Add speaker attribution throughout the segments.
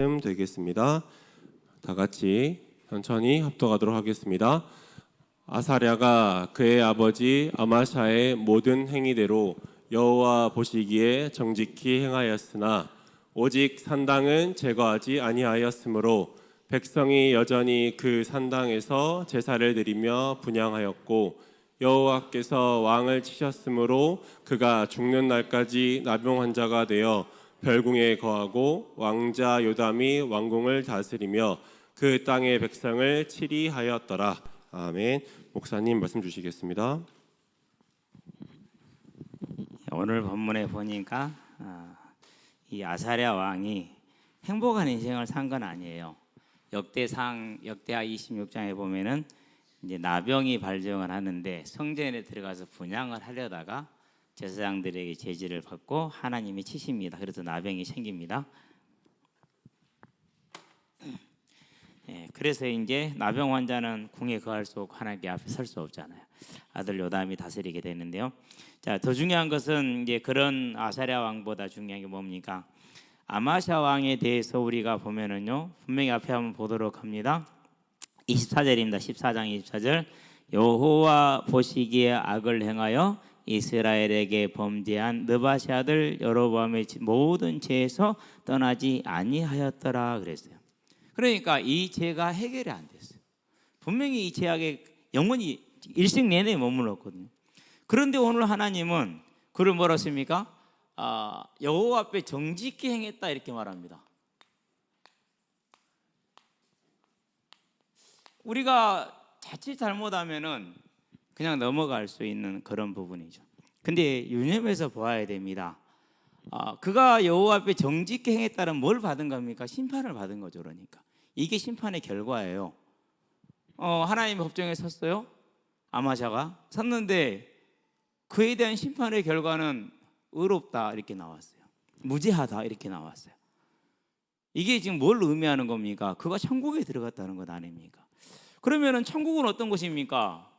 Speaker 1: 되겠습니다. 다 같이 천천히 합독하도록 하겠습니다. 아사랴가 그의 아버지 아마샤의 모든 행위대로 여호와 보시기에 정직히 행하였으나 오직 산당은 제거하지 아니하였으므로 백성이 여전히 그 산당에서 제사를 드리며 분향하였고 여호와께서 왕을 치셨으므로 그가 죽는 날까지 나병 환자가 되어 별궁에 거하고 왕자 요담이 왕궁을 다스리며 그 땅의 백성을 치리하였더라. 아멘. 목사님 말씀 주시겠습니다.
Speaker 2: 오늘 본문에 보니까 아, 이 아사랴 왕이 행복한 인생을 산 건 아니에요. 역대상 역대하 26장에 보면은 이제 나병이 발병을 하는데 성전에 들어가서 분양을 하려다가 제사장들에게 제지를 받고 하나님이 치십니다. 그래서 나병이 생깁니다. 예, 그래서 이제 나병 환자는 궁에 거할 수 없고 하나님께 앞에 설 수 없잖아요. 아들 요담이 다스리게 되는데요. 자, 더 중요한 것은 이제 그런 아사랴 왕보다 중요한 게 뭡니까? 아마샤 왕에 대해서 우리가 보면은요. 분명히 앞에 한번 보도록 합니다. 24절입니다. 14장 24절. 여호와 보시기에 악을 행하여 이스라엘에게 범죄한 느바시 아들 여로보암의 모든 죄에서 떠나지 아니하였더라 그랬어요. 그러니까 이 죄가 해결이 안 됐어요. 분명히 이 죄악에 영원히 일생 내내 머물렀거든요. 그런데 오늘 하나님은 그를 뭐라 했습니까? 아, 여호와 앞에 정직히 행했다 이렇게 말합니다. 우리가 자칫 잘못하면은 그냥 넘어갈 수 있는 그런 부분이죠. 근데 유념해서 보아야 됩니다. 아, 그가 여호와 앞에 정직히 행했다는 뭘 받은 겁니까? 심판을 받은 거죠, 그러니까. 이게 심판의 결과예요. 어, 하나님의 법정에 섰어요. 아마샤가 섰는데 그에 대한 심판의 결과는 의롭다 이렇게 나왔어요. 무죄하다 이렇게 나왔어요. 이게 지금 뭘 의미하는 겁니까? 그가 천국에 들어갔다는 것 아닙니까? 그러면은 천국은 어떤 곳입니까?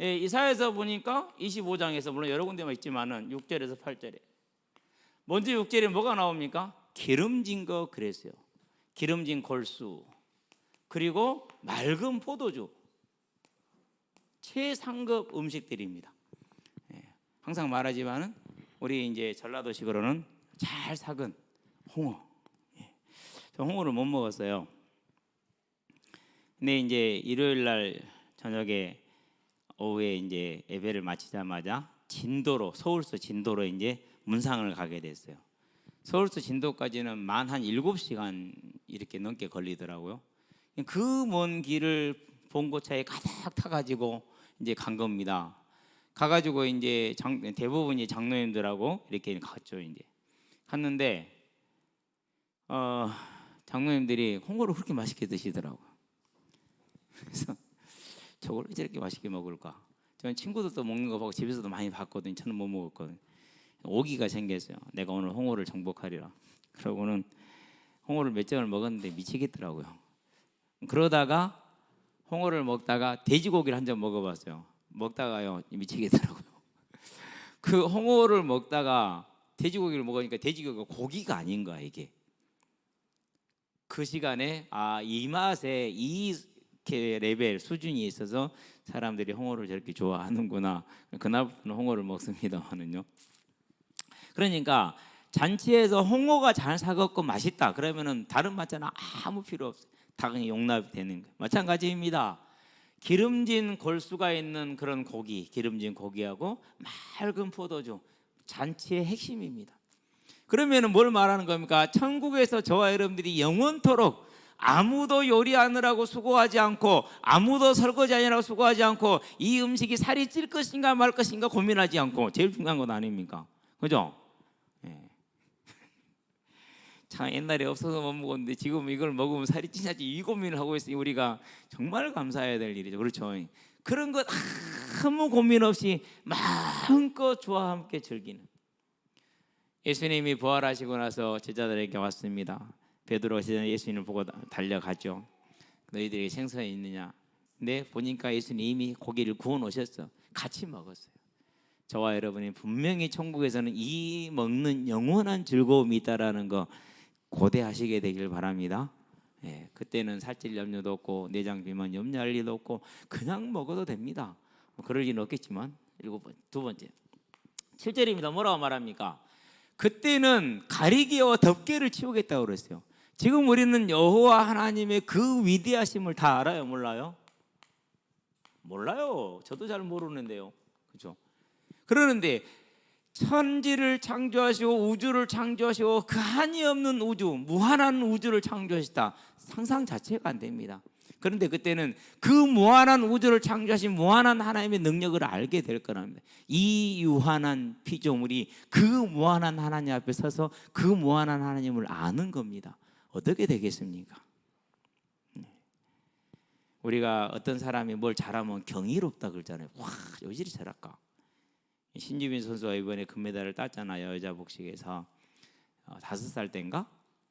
Speaker 2: 예, 이사에서 보니까 25장에서 물론 여러 군데만 있지만은 6절에서 8절에 먼저 6절에 뭐가 나옵니까? 기름진 거 그랬어요. 기름진 골수 그리고 맑은 포도주 최상급 음식들입니다. 예, 항상 말하지만은 우리 이제 전라도식으로는 잘 삭은 홍어. 예, 저 홍어를 못 먹었어요. 근데 이제 일요일 날 저녁에 오후에 이제 예배를 마치자마자 진도로 서울서 진도로 이제 문상을 가게 됐어요. 서울서 진도까지는 만 한 7시간 이렇게 넘게 걸리더라고요. 그 먼 길을 봉고차에 가득 타 가지고 이제 간 겁니다. 가 가지고 이제 장, 대부분이 장로님들하고 이렇게 갔죠 이제 갔는데 어, 장로님들이 홍어를 그렇게 맛있게 드시더라고요. 그래서 저걸 왜 저렇게 맛있게 먹을까? 저는 친구들도 먹는 거 보고 집에서도 많이 봤거든요. 저는 못 먹었거든요. 오기가 생겼어요. 내가 오늘 홍어를 정복하리라. 그러고는 홍어를 몇 점을 먹었는데 미치겠더라고요. 그러다가 홍어를 먹다가 돼지고기를 한 점 먹어봤어요. 먹다가요 미치겠더라고요. 그 홍어를 먹다가 돼지고기를 먹으니까 돼지고기가 고기가 아닌 거야 이게. 그 시간에 아 이 맛에 이 이렇게 레벨 수준이 있어서 사람들이 홍어를 저렇게 좋아하는구나. 그날부터는 홍어를 먹습니다만은요. 그러니까 잔치에서 홍어가 잘 사갖고 맛있다. 그러면은 다른 반찬은 아무 필요. 다 그냥 용납이 되는 거예요. 마찬가지입니다. 기름진 골수가 있는 그런 고기, 기름진 고기하고 맑은 포도주, 잔치의 핵심입니다. 그러면은 뭘 말하는 겁니까? 천국에서 저와 여러분들이 영원토록 아무도 요리하느라고 수고하지 않고 아무도 설거지하느라고 수고하지 않고 이 음식이 살이 찔 것인가 말 것인가 고민하지 않고 제일 중요한 건 아닙니까? 그죠? 예. 참 옛날에 없어서 못 먹었는데 지금 이걸 먹으면 살이 찌냐지 이 고민을 하고 있으니 우리가 정말 감사해야 될 일이죠. 그렇죠? 그런 것 아무 고민 없이 마음껏 좋아와 함께 즐기는 예수님이 부활하시고 나서 제자들에게 왔습니다. 베드로가 예수님을 보고 달려가죠. 너희들에게 생선이 있느냐? 근데 보니까 예수님 이미 고기를 구워 놓으셨어. 같이 먹었어요. 저와 여러분이 분명히 천국에서는 이 먹는 영원한 즐거움이 있다라는 거 고대하시게 되길 바랍니다. 예, 그때는 살찔 염려도 없고 내장 비만 염려할 일도 없고 그냥 먹어도 됩니다. 뭐 그럴 일은 없겠지만 일곱 번, 두 번째 7절입니다. 뭐라고 말합니까? 그때는 가리개와 덮개를 치우겠다고 그랬어요. 지금 우리는 여호와 하나님의 그 위대하심을 다 알아요, 몰라요? 몰라요. 저도 잘 모르는데요. 그죠? 그러는데 천지를 창조하시고 우주를 창조하시고 그 한이 없는 우주, 무한한 우주를 창조하시다. 상상 자체가 안 됩니다. 그런데 그때는 그 무한한 우주를 창조하신 무한한 하나님의 능력을 알게 될 거랍니다. 이 유한한 피조물이 그 무한한 하나님 앞에 서서 그 무한한 하나님을 아는 겁니다. 어떻게 되겠습니까? 네. 우리가 어떤 사람이 뭘 잘하면 경이롭다 그러잖아요. 와, 여질이 잘할까? 신지민 선수가 이번에 금메달을 땄잖아요. 여자 복식에서 어, 다섯 살 때인가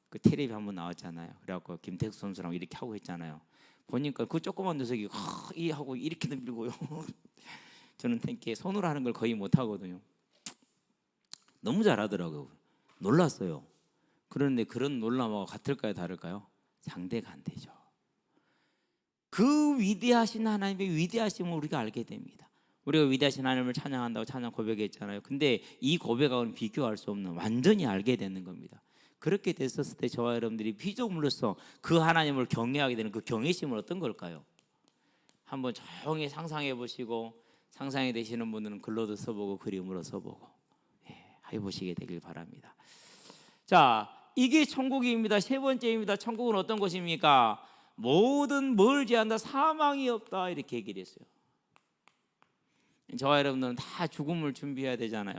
Speaker 2: 그 텔레비 한번 나왔잖아요. 그래갖고 김태수 선수랑 이렇게 하고 했잖아요. 보니까 그 조그만 녀석이 하, 이 하고 이렇게 들고요. 저는 탱키에 손으로 하는 걸 거의 못 하거든요. 너무 잘하더라고요. 놀랐어요. 그런데 그런 놀람하고 같을까요, 다를까요? 상대가 안 되죠. 그 위대하신 하나님의 위대하심을 우리가 알게 됩니다. 우리가 위대하신 하나님을 찬양한다고 찬양 고백했잖아요. 근데 이 고백하고는 비교할 수 없는 완전히 알게 되는 겁니다. 그렇게 됐었을 때 저와 여러분들이 피조물로서 그 하나님을 경외하게 되는 그 경외심은 어떤 걸까요? 한번 조용히 상상해 보시고 상상이 되시는 분들은 글로도 써보고 그림으로 써보고 예, 해보시게 되길 바랍니다. 자, 이게 천국입니다. 세 번째입니다. 천국은 어떤 곳입니까? 모든 뭘 제한다 사망이 없다 이렇게 얘기를 했어요. 저와 여러분들은 다 죽음을 준비해야 되잖아요.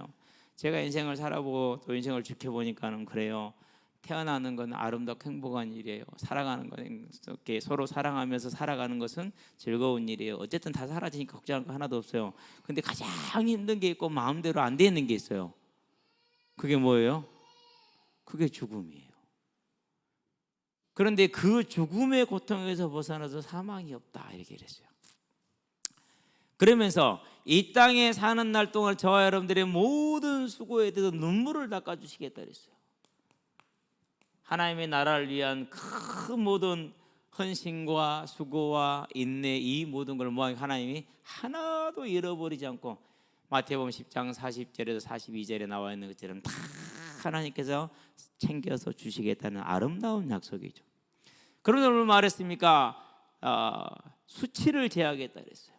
Speaker 2: 제가 인생을 살아보고 또 인생을 지켜보니까는 그래요. 태어나는 건 아름답고 행복한 일이에요. 살아가는 건 이렇게 서로 사랑하면서 살아가는 것은 즐거운 일이에요. 어쨌든 다 사라지니까 걱정할 거 하나도 없어요. 근데 가장 힘든 게 있고 마음대로 안 되는 게 있어요. 그게 뭐예요? 그게 죽음이에요. 그런데 그 죽음의 고통에서 벗어나서 사망이 없다 이렇게 그랬어요. 그러면서 이 땅에 사는 날 동안 저와 여러분들의 모든 수고에 대해서 눈물을 닦아 주시겠다 그랬어요. 하나님의 나라를 위한 큰 모든 헌신과 수고와 인내 이 모든 걸 모아 하나님이 하나도 잃어버리지 않고 마태복음 10장 40절에서 42절에 나와 있는 것처럼 다 하나님께서 챙겨서 주시겠다는 아름다운 약속이죠. 그러면 오늘 말했습니까? 어, 수치를 제하겠다 그랬어요.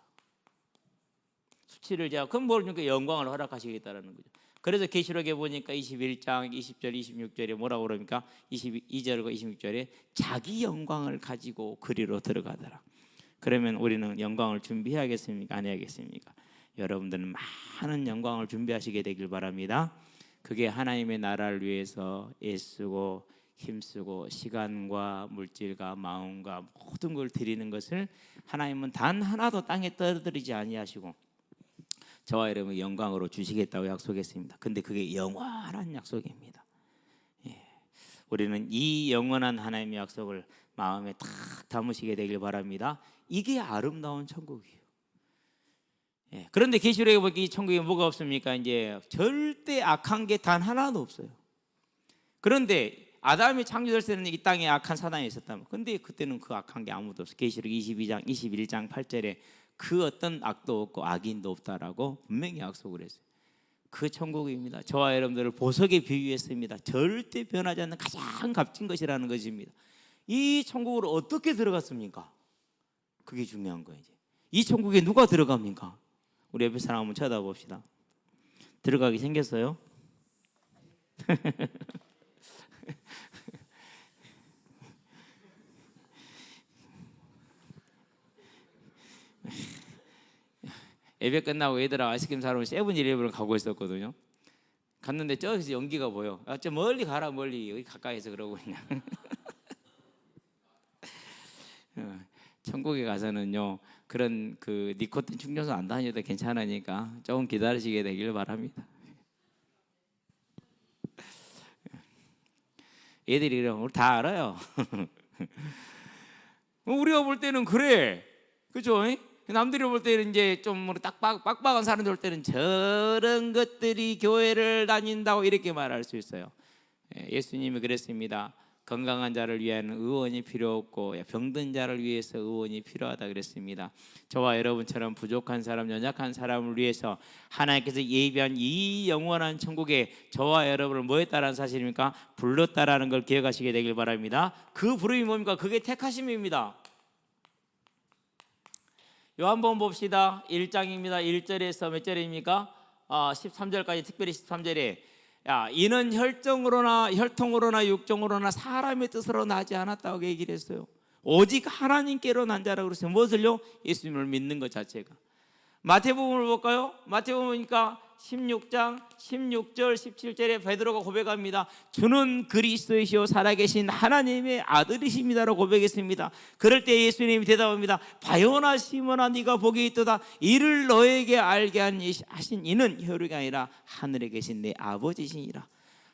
Speaker 2: 수치를 제하. 그럼 뭐니까 영광을 허락하시겠다라는 거죠. 그래서 계시록에 보니까 21장 20절 26절에 뭐라고 그럽니까? 22절과 26절에 자기 영광을 가지고 그리로 들어가더라. 그러면 우리는 영광을 준비해야겠습니까? 안 해야겠습니까? 여러분들은 많은 영광을 준비하시게 되길 바랍니다. 그게 하나님의 나라를 위해서 애쓰고 힘쓰고 시간과 물질과 마음과 모든 걸 드리는 것을 하나님은 단 하나도 땅에 떨어뜨리지 아니하시고 저와 여러분 영광으로 주시겠다고 약속했습니다. 근데 그게 영원한 약속입니다. 예. 우리는 이 영원한 하나님의 약속을 마음에 딱 담으시게 되길 바랍니다. 이게 아름다운 천국이에요. 예. 그런데 계시록에 보니까 이 천국에 뭐가 없습니까? 이제 절대 악한 게 단 하나도 없어요. 그런데 아담이 창조될 때는 이 땅에 악한 사단이 있었다면 근데 그때는 그 악한 게 아무도 없어. 계시록 22장 21장 8절에 그 어떤 악도 없고 악인도 없다라고 분명히 약속을 했어요. 그 천국입니다. 저와 여러분들을 보석에 비유했습니다. 절대 변하지 않는 가장 값진 것이라는 것입니다. 이 천국으로 어떻게 들어갔습니까? 그게 중요한 거예요. 이제. 이 천국에 누가 들어갑니까? 우리 옆에 사람 한번 쳐다봅시다. 들어가게 생겼어요? 예배 끝나고 애들하고 아이스크림 사러 세븐일레븐을 가고 있었거든요. 갔는데 저기서 연기가 보여. 아, 저 멀리 가라 멀리 여기 가까이서 그러고 그냥. 어, 천국에 가서는요 그런 그 니코틴 충전소 안 다녀도 괜찮으니까 조금 기다리시게 되길 바랍니다. 애들이 그러면 우리 다 알아요. 우리가 볼 때는 그래, 그죠? 남들이 볼 때는 이제 좀 딱빡 빡빡한 사람들 볼 때는 저런 것들이 교회를 다닌다고 이렇게 말할 수 있어요. 예, 예수님이 그랬습니다. 건강한 자를 위한 의원이 필요 없고 병든 자를 위해서 의원이 필요하다 그랬습니다. 저와 여러분처럼 부족한 사람, 연약한 사람을 위해서 하나님께서 예비한 이 영원한 천국에 저와 여러분을 뭐 했다라는 사실입니까? 불렀다라는 걸 기억하시게 되길 바랍니다. 그 부름이 뭡니까? 그게 택하심입니다. 요한번 봅시다. 1장입니다. 1절에서 몇 절입니까? 아, 13절까지 특별히 13절에 야, 이는 혈정으로나 혈통으로나 육정으로나 사람의 뜻으로 나지 않았다고 얘기를 했어요. 오직 하나님께로 난 자라고 그랬어요. 무엇을요? 예수님을 믿는 것 자체가. 마태복음을 볼까요? 마태복음 보니까 16장 16절 17절에 베드로가 고백합니다. 주는 그리스도이시오 살아계신 하나님의 아들이십니다라고 고백했습니다. 그럴 때 예수님이 대답합니다. 바요나 시몬아 네가 복이 있도다. 이를 너에게 알게 하신 이는 혈육이 아니라 하늘에 계신 내 아버지시니라.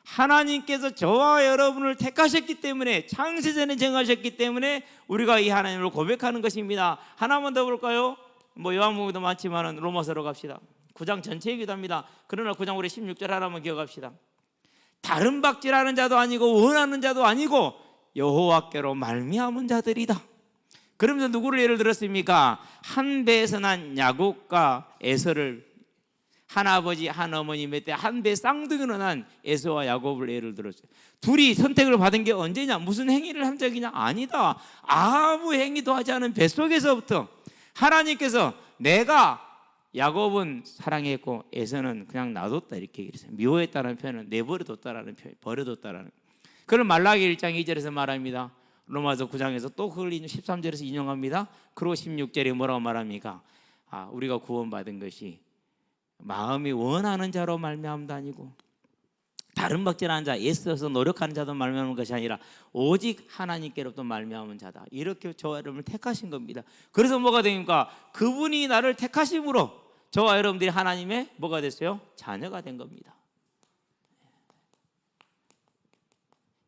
Speaker 2: 하나님께서 저와 여러분을 택하셨기 때문에 창세전에 정하셨기 때문에 우리가 이 하나님을 고백하는 것입니다. 하나만 더 볼까요? 뭐 요한복음도 많지만은 로마서로 갑시다. 9장 전체이기도 합니다. 그러나 9장 우리 16절 하나만 기억합시다. 다른 박질하는 자도 아니고 원하는 자도 아니고 여호와께로 말미암은 자들이다. 그러면서 누구를 예를 들었습니까? 한 배에서 난 야곱과 에서를 한 아버지 한 어머니 몇대한 배 쌍둥이로 난 에서와 야곱을 예를 들었어요. 둘이 선택을 받은 게 언제냐? 무슨 행위를 한 적이냐? 아니다. 아무 행위도 하지 않은 뱃속에서부터 하나님께서 내가 야곱은 사랑했고 에서는 그냥 놔뒀다 이렇게 얘기했어요. 미워했다는 표현은 내버려뒀다라는 표현, 버려뒀다라는. 그걸 말라기 1장 2절에서 말합니다. 로마서 9장에서 또 그걸 13절에서 인용합니다. 그리고 16절에 뭐라고 말합니까? 아, 우리가 구원받은 것이 마음이 원하는 자로 말미암다 아니고 다른 박질하는 자, 애써서 노력하는 자도 말미암은 것이 아니라 오직 하나님께로부터 말미암은 자다. 이렇게 저와 여러분을 택하신 겁니다. 그래서 뭐가 됩니까? 그분이 나를 택하심으로 저와 여러분들이 하나님의 뭐가 됐어요? 자녀가 된 겁니다.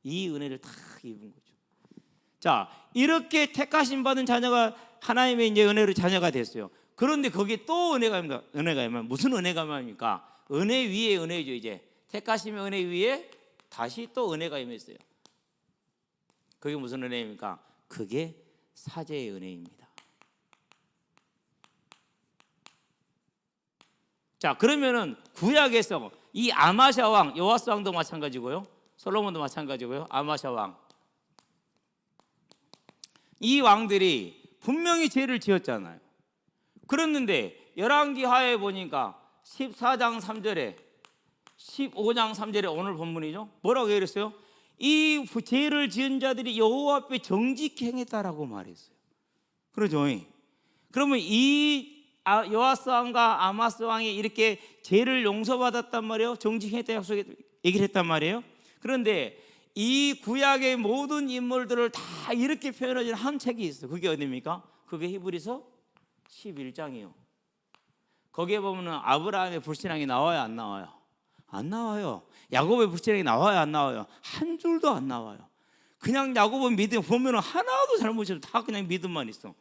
Speaker 2: 이 은혜를 다 입은 거죠. 자, 이렇게 택하심 받은 자녀가 하나님의 이제 은혜로 자녀가 됐어요. 그런데 거기에 또 은혜가 있습니다. 은혜가 있면 무슨 은혜가 뭡니까? 은혜 위에 은혜죠 이제. 택하심의 은혜 위에 다시 또 은혜가 임했어요. 그게 무슨 은혜입니까? 그게 사제의 은혜입니다. 자, 그러면은 구약에서 이 아마샤 왕, 요아스 왕도 마찬가지고요. 솔로몬도 마찬가지고요. 아마샤 왕. 이 왕들이 분명히 죄를 지었잖아요. 그랬는데 열왕기 하에 보니까 14장 3절에 15장 3절에 오늘 본문이죠. 뭐라고 그랬어요? 이 죄를 지은 자들이 여호와 앞에 정직히 행했다라고 말했어요. 그러죠. 그러면 이 아- 요아스 왕과 아마스 왕이 이렇게 죄를 용서받았단 말이에요. 정직했다 약속에 얘기를 했단 말이에요. 그런데 이 구약의 모든 인물들을 다 이렇게 표현하는 한 책이 있어요. 그게 어디입니까? 그게 히브리서 11장이요. 거기에 보면은 아브라함의 불신앙이 나와요, 안 나와요? 안 나와요. 야곱의 불신앙이 나와요, 안 나와요? 한 줄도 안 나와요. 그냥 야곱은 믿음 보면은 하나도 잘못이 없어. 다 그냥 믿음만 있어.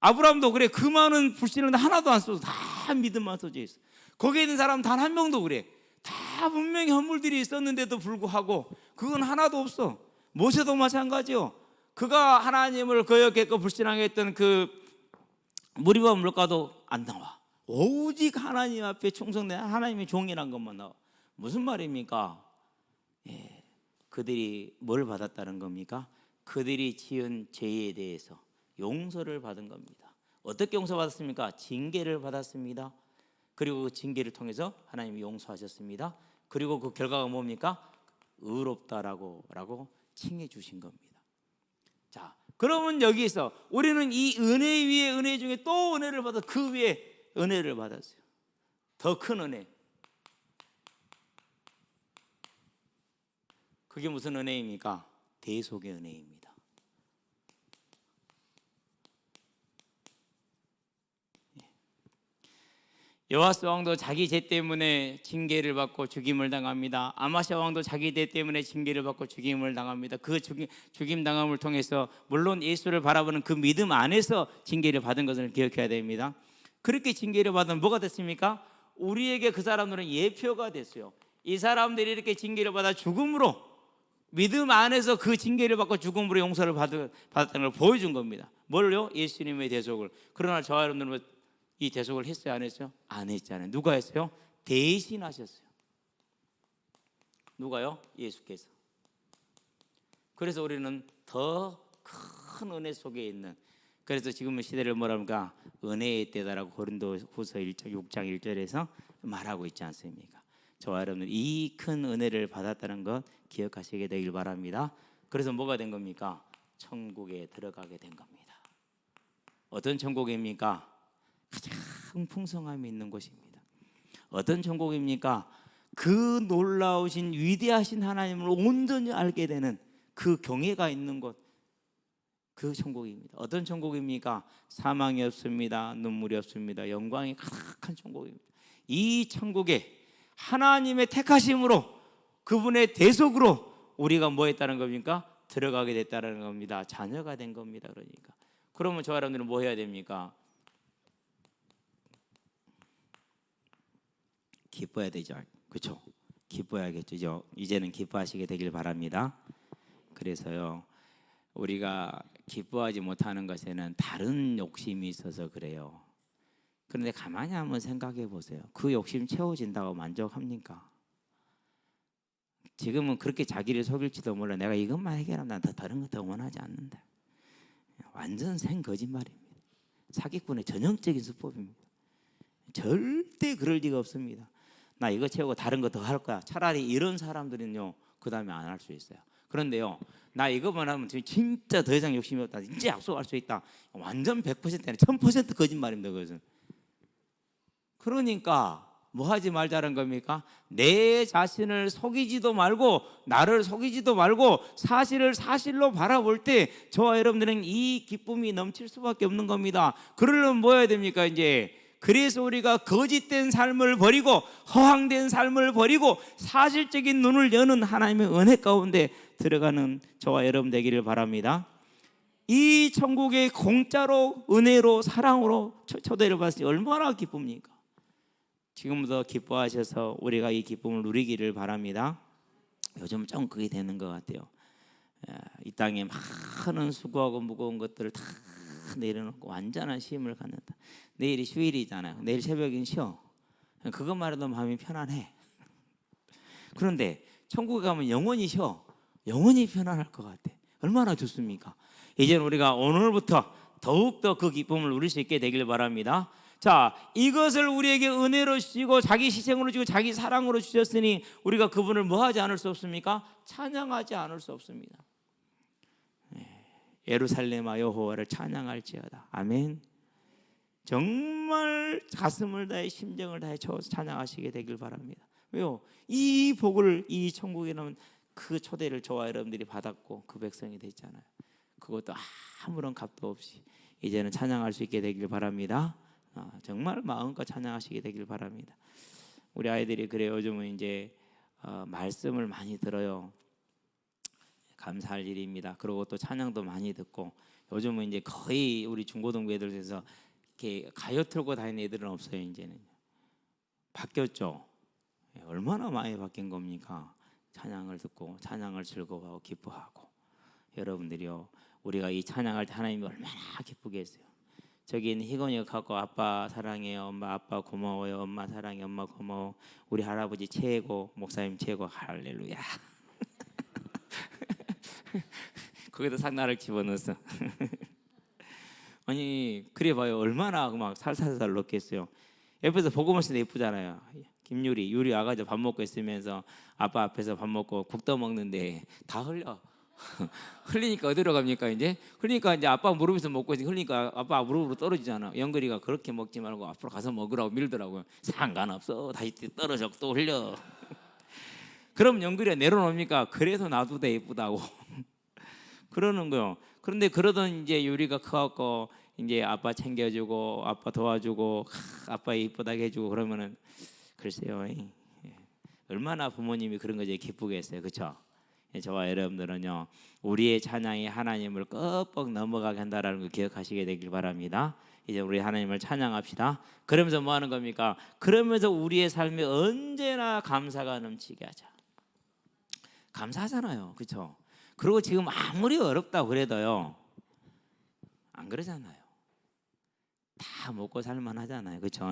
Speaker 2: 아브라함도 그래. 그 많은 불신앙 하나도 안 써서 다 믿음만 써져 있어. 거기에 있는 사람 단 한 명도 그래. 다 분명히 허물들이 있었는데도 불구하고 그건 하나도 없어. 모세도 마찬가지요. 그가 하나님을 거역했고 불신앙했던 그 무리바 물가도 안 나와. 오직 하나님 앞에 충성된 하나님의 종이란 것만 나와. 무슨 말입니까? 예, 그들이 뭘 받았다는 겁니까? 그들이 지은 죄에 대해서 용서를 받은 겁니다. 어떻게 용서받았습니까? 징계를 받았습니다. 그리고 그 징계를 통해서 하나님이 용서하셨습니다. 그리고 그 결과가 뭡니까? 의롭다라고 라고 칭해 주신 겁니다. 자, 그러면 여기서 우리는 이 은혜 위에 은혜 중에 또 은혜를 받아 그 위에 은혜를 받았어요. 더 큰 은혜. 그게 무슨 은혜입니까? 대속의 은혜입니다. 여호와스 왕도 자기 죄 때문에 징계를 받고 죽임을 당합니다. 아마샤 왕도 자기 죄 때문에 징계를 받고 죽임을 당합니다. 그 죽임, 죽임 당함을 통해서 물론 예수를 바라보는 그 믿음 안에서 징계를 받은 것을 기억해야 됩니다. 그렇게 징계를 받으면 뭐가 됐습니까? 우리에게 그 사람들은 예표가 됐어요. 이 사람들이 이렇게 징계를 받아 죽음으로 믿음 안에서 그 징계를 받고 죽음으로 용서를 받- 받았다는 걸 보여준 겁니다. 뭘요? 예수님의 대속을. 그러나 저와 여러분들은 이 대속을 했어요, 안 했어요? 안 했잖아요. 누가 했어요? 대신 하셨어요. 누가요? 예수께서. 그래서 우리는 더 큰 은혜 속에 있는 그래서 지금은 시대를 뭐랍니까 은혜의 때다라고 고린도후서 1장 6장 1절에서 말하고 있지 않습니까? 저와 여러분들 이큰 은혜를 받았다는 것 기억하시게 되길 바랍니다. 그래서 뭐가 된 겁니까? 천국에 들어가게 된 겁니다. 어떤 천국입니까? 풍성함이 있는 곳입니다. 어떤 천국입니까? 그 놀라우신 위대하신 하나님을 온전히 알게 되는 그 경외가 있는 곳. 그 천국입니다. 어떤 천국입니까? 사망이 없습니다. 눈물이 없습니다. 영광이 가득한 천국입니다. 이 천국에 하나님의 택하심으로 그분의 대속으로 우리가 뭐 했다는 겁니까? 들어가게 됐다는 겁니다. 자녀가 된 겁니다. 그러니까. 그러면 저 여러분들은 뭐 해야 됩니까? 기뻐야 되죠. 그렇죠? 기뻐야겠죠. 이제는 기뻐하시게 되길 바랍니다. 그래서요. 우리가 기뻐하지 못하는 것에는 다른 욕심이 있어서 그래요. 그런데 가만히 한번 생각해 보세요. 그 욕심 채워진다고 만족합니까? 지금은 그렇게 자기를 속일지도 몰라. 내가 이것만 해결하면 난더 다른 거 더 원하지 않는다. 완전 생 거짓말입니다. 사기꾼의 전형적인 수법입니다. 절대 그럴 리가 없습니다. 나 이거 채우고 다른 거 더 할 거야. 차라리 이런 사람들은요. 그 다음에 안 할 수 있어요. 그런데요, 나 이거만 하면 진짜 더 이상 욕심이 없다. 진짜 약속할 수 있다. 완전 100% 아니라 1000% 거짓말입니다. 그것은. 그러니까 뭐 하지 말자는 겁니까? 내 자신을 속이지도 말고 나를 속이지도 말고 사실을 사실로 바라볼 때 저와 여러분들은 이 기쁨이 넘칠 수밖에 없는 겁니다. 그러려면 뭐 해야 됩니까? 이제 그래서 우리가 거짓된 삶을 버리고 허황된 삶을 버리고 사실적인 눈을 여는 하나님의 은혜 가운데 들어가는 저와 여러분 되기를 바랍니다. 이 천국에 공짜로 은혜로 사랑으로 초- 초대를 받으니 얼마나 기쁩니까? 지금부터 기뻐하셔서 우리가 이 기쁨을 누리기를 바랍니다. 요즘 좀 그게 되는 것 같아요. 에, 이 땅에 많은 수고하고 무거운 것들을 다 내려놓고 완전한 쉼을 갖는다. 내일이 휴일이잖아요. 내일 새벽엔 쉬어. 그것만 해도 마음이 편안해. 그런데 천국에 가면 영원히 쉬어. 영원히 편안할 것 같아. 얼마나 좋습니까? 이제는 우리가 오늘부터 더욱더 그 기쁨을 누릴 수 있게 되길 바랍니다. 자, 이것을 우리에게 은혜로 주시고 자기 희생으로 주고 자기 사랑으로 주셨으니 우리가 그분을 뭐 하지 않을 수 없습니까? 찬양하지 않을 수 없습니다. 예, 예루살렘아 여호와를 찬양할지어다. 아멘. 정말 가슴을 다해 심정을 다해 저 찬양하시게 되길 바랍니다. 왜요? 이 복을 이 천국에 넣은 그 초대를 저와 여러분들이 받았고 그 백성이 됐잖아요. 그것도 아무런 값도 없이 이제는 찬양할 수 있게 되길 바랍니다. 아, 정말 마음껏 찬양하시게 되길 바랍니다. 우리 아이들이 그래요. 요즘은 이제 어, 말씀을 많이 들어요. 감사할 일입니다. 그리고 또 찬양도 많이 듣고 요즘은 이제 거의 우리 중고등부 애들 중에서 이렇게 가요 틀고 다니는 애들은 없어요. 이제는 바뀌었죠. 예, 얼마나 많이 바뀐 겁니까? 찬양을 듣고 찬양을 즐거워하고 기뻐하고 여러분들이요 우리가 이 찬양할 때 하나님이 얼마나 기쁘게 했어요. 저기 있는 희건이가 갖고 아빠 사랑해요, 엄마 아빠 고마워요, 엄마 사랑해, 엄마 고마워, 우리 할아버지 최고, 목사님 최고, 할렐루야. 거기다 상나를 집어넣었어. 아니 그래 봐요 얼마나 막 살살살 넣겠어요. 옆에서 보고만 쓰는 예쁘잖아요. 김유리, 유리 아가저 밥 먹고 있으면서 아빠 앞에서 밥 먹고 국도 먹는데 다 흘려. 흘리니까 어디로 갑니까 이제? 흘리니까 이제 아빠 무릎에서 먹고 있으니까 흘리니까 아빠 무릎으로 떨어지잖아. 영걸이가 그렇게 먹지 말고 앞으로 가서 먹으라고 밀더라고요. 상관없어. 다시 떨어져 또 흘려. 그럼 영걸이가 내려놓습니까? 그래서 놔도 돼 예쁘다고. 그러는 거요. 그런데 그러던 이제 유리가 커갖고 이제 아빠 챙겨주고 아빠 도와주고 하, 아빠 이쁘다게 해주고 그러면은 글쎄요. 예. 얼마나 부모님이 그런 거지 기쁘겠어요. 그렇죠? 저와 여러분들은요 우리의 찬양이 하나님을 끄뻑 넘어가게 한다라는 거 기억하시게 되길 바랍니다. 이제 우리 하나님을 찬양합시다. 그러면서 뭐 하는 겁니까? 그러면서 우리의 삶에 언제나 감사가 넘치게 하자. 감사하잖아요. 그렇죠? 그리고 지금 아무리 어렵다 그래도요. 안 그러잖아요. 다 먹고 살만 하잖아요. 그렇죠?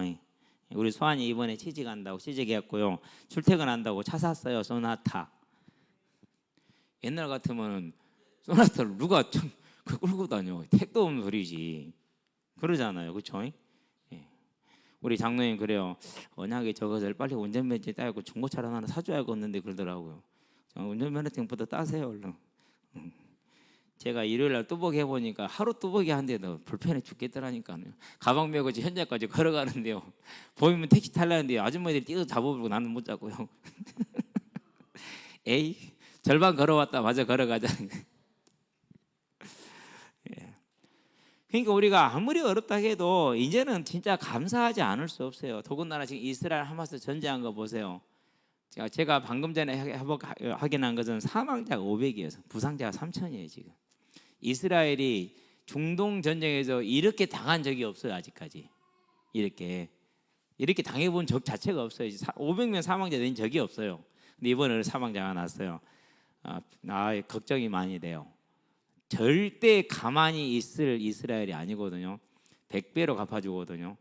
Speaker 2: 우리 소환이 이번에 취직한다고 취직했고요. 출퇴근한다고 차 샀어요. 소나타. 옛날 같으면 소나타를 누가 참그 끌고 다녀? 택도 없는 소리지. 그러잖아요. 그렇죠? 예. 우리 장로님 그래요. 언약에 적어서 빨리 운전면허증 따고 중고차를 하나 사줘야겠는데 그러더라고요. 저 운전면허증부터 따세요 얼른. 음. 제가 일요일 날 뚜벅이 해보니까 하루 뚜벅이 한데도 불편해 죽겠더라니까요. 가방 메고 현장까지 걸어가는데요. 보이면 택시 탈라는데 아줌마들이 뛰어서 잡아보고 나는 못 잡고요. 에이 절반 걸어왔다 마저 걸어가자. 예. 그러니까 우리가 아무리 어렵다 해도 이제는 진짜 감사하지 않을 수 없어요. 더군다나 지금 이스라엘 하마스 전쟁한 거 보세요. 제가, 제가 방금 전에 해보- 확인한 것은 사망자가 500이어서 부상자가 3천이에요 지금. 이스라엘이 중동 전쟁에서 이렇게 당한 적이 없어요 아직까지. 이렇게 이렇게 당해본 적 자체가 없어요. 500명 사망자 된 적이 없어요. 근데 이번에 사망자가 났어요. 아, 아 걱정이 많이 돼요. 절대 가만히 있을 이스라엘이 아니거든요. 100배로 갚아주거든요.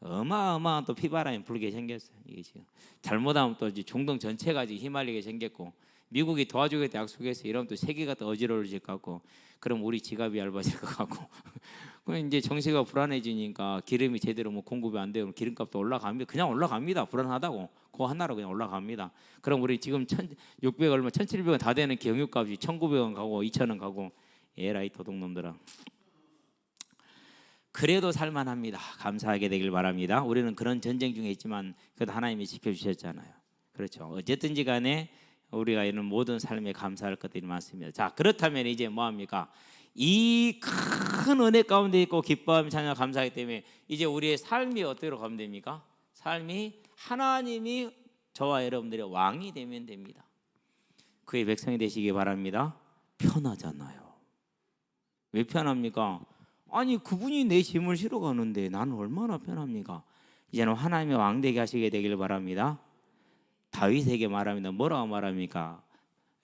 Speaker 2: 어마어마한 또 피바람이 불게 생겼어요. 이게 지금 잘못하면 또 이제 중동 전체가 지금 휘말리게 생겼고 미국이 도와주겠다 약속해서 이러면 또 세계가 또 어지러워질 것 같고 그럼 우리 지갑이 얇아질 것 같고 그럼 이제 정세가 불안해지니까 기름이 제대로 뭐 공급이 안 되면 기름값도 올라갑니다. 그냥 올라갑니다. 불안하다고 그 하나로 그냥 올라갑니다. 그럼 우리 지금 1,600 얼마 1,700원 다 되는 경유값이 1,900원 가고 2,000원 가고 에라이 도둑놈들아. 그래도 살만합니다. 감사하게 되길 바랍니다. 우리는 그런 전쟁 중에 있지만 그래도 하나님이 지켜주셨잖아요. 그렇죠. 어쨌든지 간에 우리가 이런 모든 삶에 감사할 것들이 많습니다. 자 그렇다면 이제 뭐 합니까? 이 큰 은혜 가운데 있고 기뻐하며 찬양 감사하기 때문에 이제 우리의 삶이 어디로 가면 됩니까? 삶이 하나님이 저와 여러분들의 왕이 되면 됩니다. 그의 백성이 되시기 바랍니다. 편하잖아요. 왜 편합니까? 아니 그분이 내 짐을 실어 가는데 나는 얼마나 편합니까? 이제는 하나님의 왕 되게 하시게 되길 바랍니다. 다윗에게 말합니다. 뭐라고 말합니까?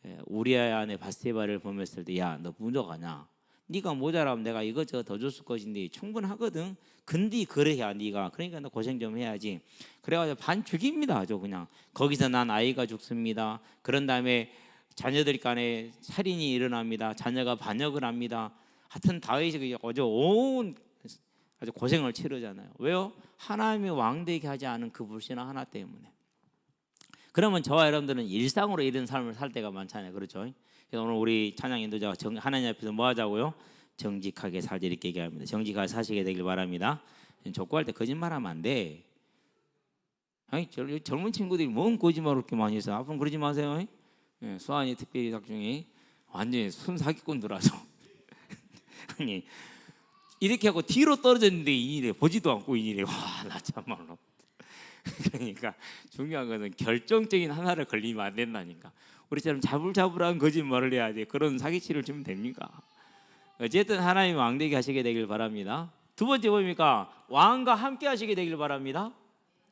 Speaker 2: 예, 우리아 안에 바세바를 보냈을 때, 야, 너 부족하냐? 네가 모자라면 내가 이것저것 더 줬을 것인데 충분하거든. 근데 그래야 네가 그러니까 너 고생 좀 해야지. 그래가지고 반 죽입니다. 아주 그냥 거기서 난 아이가 죽습니다. 그런 다음에 자녀들 간에 살인이 일어납니다. 자녀가 반역을 합니다. 하여튼 다윗이 아주 온 아주 고생을 치르잖아요. 왜요? 하나님이 왕되게 하지 않은 그 불신앙 하나 때문에. 그러면 저와 여러분들은 일상으로 이런 삶을 살 때가 많잖아요. 그렇죠? 그래서 오늘 우리 찬양 인도자가 정, 하나님 앞에서 뭐 하자고요? 정직하게 살자 이렇게 얘기합니다. 정직하게 사시게 되길 바랍니다. 족구할 때 거짓말하면 안 돼. 아니 젊- 젊은 친구들이 뭔 거짓말을 그렇게 많이 해서 앞으로 그러지 마세요. 예, 수환이 특별히 작중이 완전히 순 사기꾼들아서 아니 이렇게 하고 뒤로 떨어졌는데 이래 보지도 않고 이래 와나 참말로. 그러니까 중요한 것은 결정적인 하나를 걸리면 안 된다니까. 우리처럼 자불자불한 거짓말을 해야 돼. 그런 사기치를 주면 됩니까? 어쨌든 하나님 왕되게 하시게 되길 바랍니다. 두 번째 뭡니까? 왕과 함께 하시게 되길 바랍니다.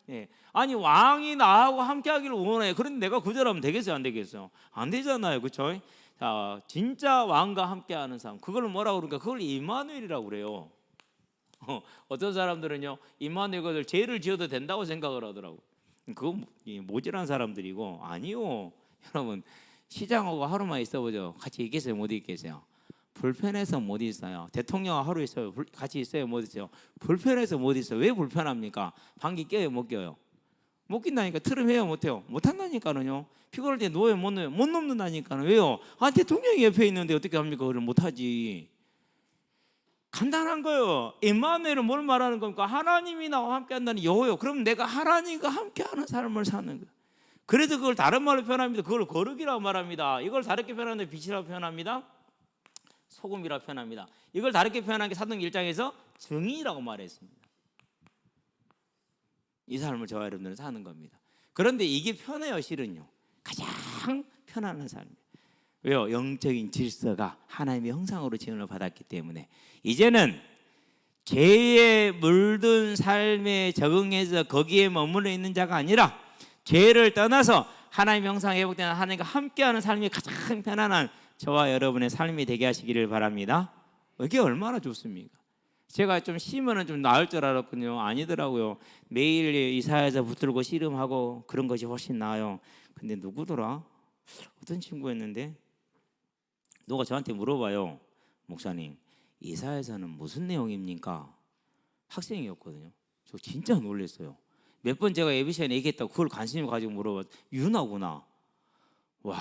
Speaker 2: 예. 아니 왕이 나하고 함께 하기를 원해. 그런데 내가 거절하면 되겠어요? 안 되겠어요? 안 되잖아요. 그렇죠 자, 진짜 왕과 함께하는 삶. 그걸 뭐라고 그러니까 그걸 이마누엘이라고 그래요. 어, 어떤 사람들은요, 이마누엘 것을 죄를 지어도 된다고 생각을 하더라고. 그거 뭐- 이 모질한 사람들이고 아니요. 여러분 시장하고 하루만 있어보죠. 같이 있겠어요, 못 있겠어요. 불편해서 못 있어요. 대통령 하루 있어요. 불- 같이 있어요, 못 있어요. 불편해서 못 있어요. 왜 불편합니까? 방귀 껴요, 못 껴요? 못 낀다니까 트름 해요 못해요? 못한다니까는요. 피곤할 때 누워요 못 누워요? 못 눕는다니까는. 왜요? 아 대통령이 옆에 있는데 어떻게 합니까? 그걸 못하지. 간단한 거요. 임마누엘은 뭘 말하는 겁니까? 하나님이 나와 함께 한다는 여호요. 그럼 내가 하나님과 함께하는 삶을 사는 거예요. 그래서 그걸 다른 말로 표현합니다. 그걸 거룩이라고 말합니다. 이걸 다르게 표현하는데 빛이라고 표현합니다? 소금이라고 표현합니다. 이걸 다르게 표현한 게 사도행 1장에서 증인이라고 말했습니다 이 삶을 저와 여러분들은 사는 겁니다. 그런데 이게 편해요, 실은요. 가장 편안한 삶이에요. 왜요? 영적인 질서가 하나님의 형상으로 지원을 받았기 때문에 이제는 죄에 물든 삶에 적응해서 거기에 머물러 있는 자가 아니라 죄를 떠나서 하나님 영상 회복되는 하나님과 함께하는 삶이 가장 편안한 저와 여러분의 삶이 되게 하시기를 바랍니다. 이게 얼마나 좋습니까? 제가 좀 쉬면은 좀 나을 줄 알았거든요. 아니더라고요. 매일 이사해서 붙들고 씨름하고 그런 것이 훨씬 나아요. 근데 누구더라? 어떤 친구였는데 누가 저한테 물어봐요. 목사님, 이사에서는 무슨 내용입니까? 학생이었거든요. 저 진짜 놀랐어요. 몇 번 제가 에비시안에 얘기했다고 그걸 관심을 가지고 물어봐. 유나구나. 와,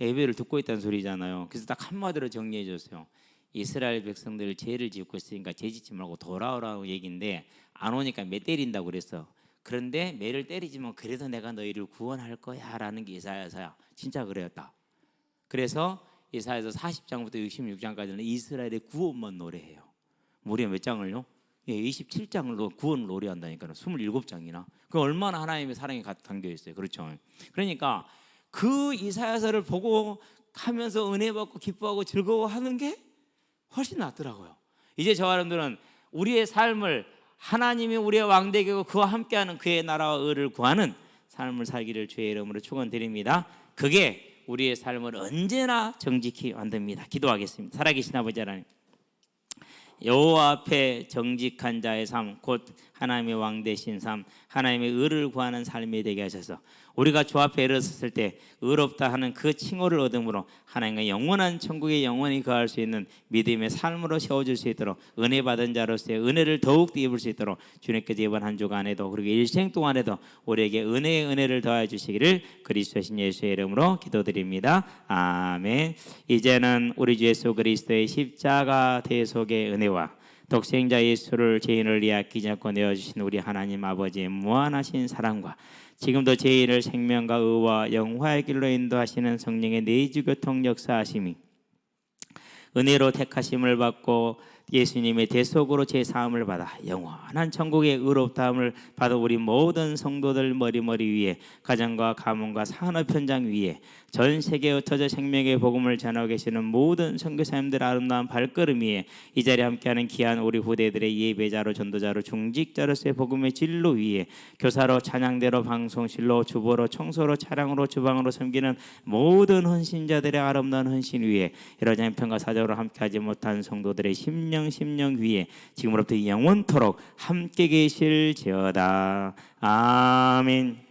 Speaker 2: 예배를 듣고 있다는 소리잖아요. 그래서 딱 한마디로 정리해 줬어요. 이스라엘 백성들 죄를 짓고 있으니까 죄 짓지 말고 돌아오라고 얘기인데 안 오니까 매 때린다고 그랬어. 그런데 매를 때리지만 그래도 내가 너희를 구원할 거야라는 게 이사야서야. 진짜 그랬다. 그래서 이사야서 40장부터 66장까지는 이스라엘의 구원만 노래해요. 무려 몇 장을요? 예, 27장을 구원을 노래한다니까요. 27장이나. 그 얼마나 하나님의 사랑이 가- 담겨 있어요. 그렇죠. 그러니까 그 이사야서를 보고 하면서 은혜 받고 기뻐하고 즐거워하는 게 훨씬 낫더라고요. 이제 저와 여러분들은 우리의 삶을 하나님이 우리의 왕되고 그와 함께하는 그의 나라와 의를 구하는 삶을 살기를 주의 이름으로 축원드립니다. 그게 우리의 삶을 언제나 정직히 만듭니다. 기도하겠습니다. 살아계신 아버지 하나님. 여호와 앞에 정직한 자의 삶, 곧 하나님의 왕 되신 삶, 하나님의 의를 구하는 삶이 되게 하셔서 우리가 주 앞에 일어섰을 때 의롭다 하는 그 칭호를 얻음으로 하나님과 영원한 천국에 영원히 거할 수 있는 믿음의 삶으로 세워줄 수 있도록 은혜 받은 자로서의 은혜를 더욱 입을 수 있도록 주님께서 이번 한 주간에도 그리고 일생 동안에도 우리에게 은혜의 은혜를 더해 주시기를 그리스도 신 예수의 이름으로 기도드립니다. 아멘. 이제는 우리 주 예수 그리스도의 십자가 대속의 은혜와 독생자 예수를 죄인을 위하여 기잡고 내어주신 우리 하나님 아버지의 무한하신 사랑과 지금도 죄인을 생명과 의와 영화의 길로 인도하시는 성령의 내주 교통 역사하심이 은혜로 택하심을 받고 예수님의 대속으로 제 사함을 받아 영원한 천국의 의롭다함을 받아 우리 모든 성도들 머리머리 위에 가정과 가문과 산업 현장 위에 전 세계에 흩어져 생명의 복음을 전하고 계시는 모든 선교사님들 아름다운 발걸음 위에 이 자리에 함께하는 귀한 우리 후대들의 예배자로 전도자로 중직자로서의 복음의 진로 위에 교사로 찬양대로 방송실로 주보로 청소로 차량으로 주방으로 섬기는 모든 헌신자들의 아름다운 헌신 위에 이러자 편과 사적으로 함께하지 못한 성도들의 심령 심령 위에 지금으로부터 영원토록 함께 계실지어다 아멘.